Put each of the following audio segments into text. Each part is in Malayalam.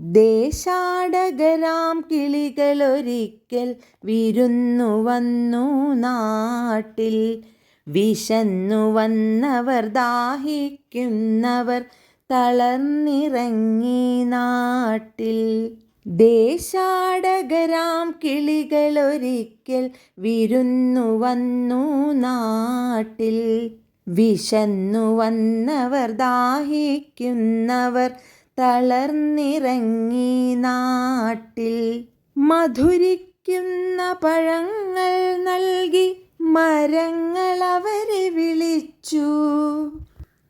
ദേശാടകരാം കിളികളൊരിക്കൽ വിരുന്നു വന്നു നാട്ടിൽ. വിശന്നു വന്നവർ ദാഹിക്കുന്നവർ തളർന്നിറങ്ങി നാട്ടിൽ. ദേശാടകരാം കിളികളൊരിക്കൽ വിരുന്നു വന്നു നാട്ടിൽ. വിശന്നു വന്നവർ ദാഹിക്കുന്നവർ തളർന്നിറങ്ങി നാട്ടിൽ മധുരിക്കുന്ന പഴങ്ങൾ നൽകി മരങ്ങൾ അവരെ വിളിച്ചു.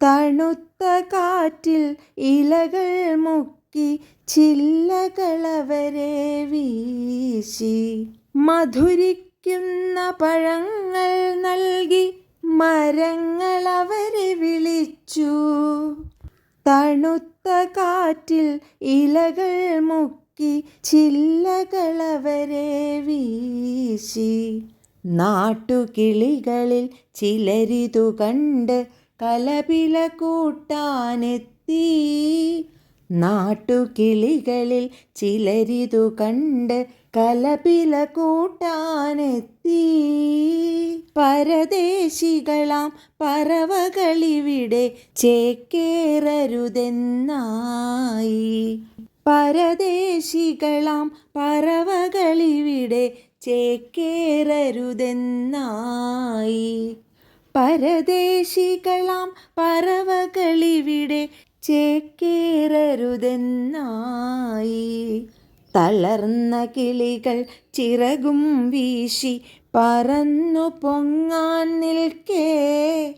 തണുത്ത കാറ്റിൽ ഇലകൾ മുക്കി ചില്ലകളവരെ വീശി. മധുരിക്കുന്ന പഴങ്ങൾ നൽകി മരങ്ങൾ അവരെ വിളിച്ചു. തണുത്ത കാറ്റിൽ ഇലകൾ മുക്കി ചില്ലകളവരെ വീശി. നാട്ടുകിളികളിൽ ചിലരിതു കണ്ട് കലപില കൂട്ടാനെത്തി. നാട്ടുകിളികളിൽ ചിലരിതു കണ്ട് കലപില കൂട്ടാനെത്തി. പരദേശികളാം പറവകളിവിടെ ചേക്കേറരുതെന്നായി. പരദേശികളാം പറവകളിവിടെ ചേക്കേറരുതെന്നായി. പരദേശികളാം പറവകളിവിടെ ചേക്കേറരുതെന്നായി. തളർന്ന കിളികൾ ചിറകും വീശി പറന്നു പൊങ്ങാൻ നിൽക്കേ.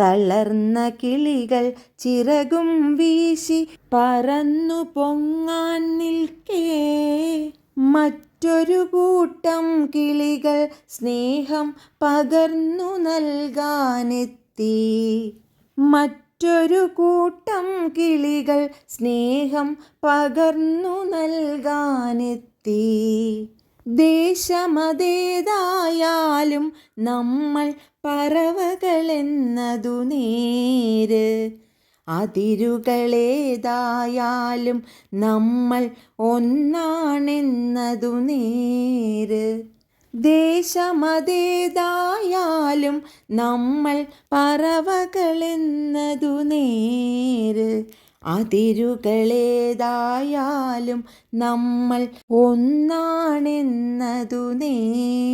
തളർന്ന കിളികൾ ചിറകും വീശി പറന്നു പൊങ്ങാൻ നിൽക്കേ. മറ്റൊരു കൂട്ടം കിളികൾ സ്നേഹം പകർന്നു നൽകാനെത്തി. മറ്റൊരു കൂട്ടം കിളികൾ സ്നേഹം പകർന്നു നൽകാനെത്തി. ദേശമതേതായാലും നമ്മൾ പറവകളെന്നതു നേര്. അതിരുകളേതായാലും നമ്മൾ ഒന്നാണെന്നതു നേര്. ദേശമതേതായാലും നമ്മൾ പറവകളെന്നതു നേര് അതിരുകളേതായാലും നമ്മൾ ഒന്നാണെന്നതു നേര്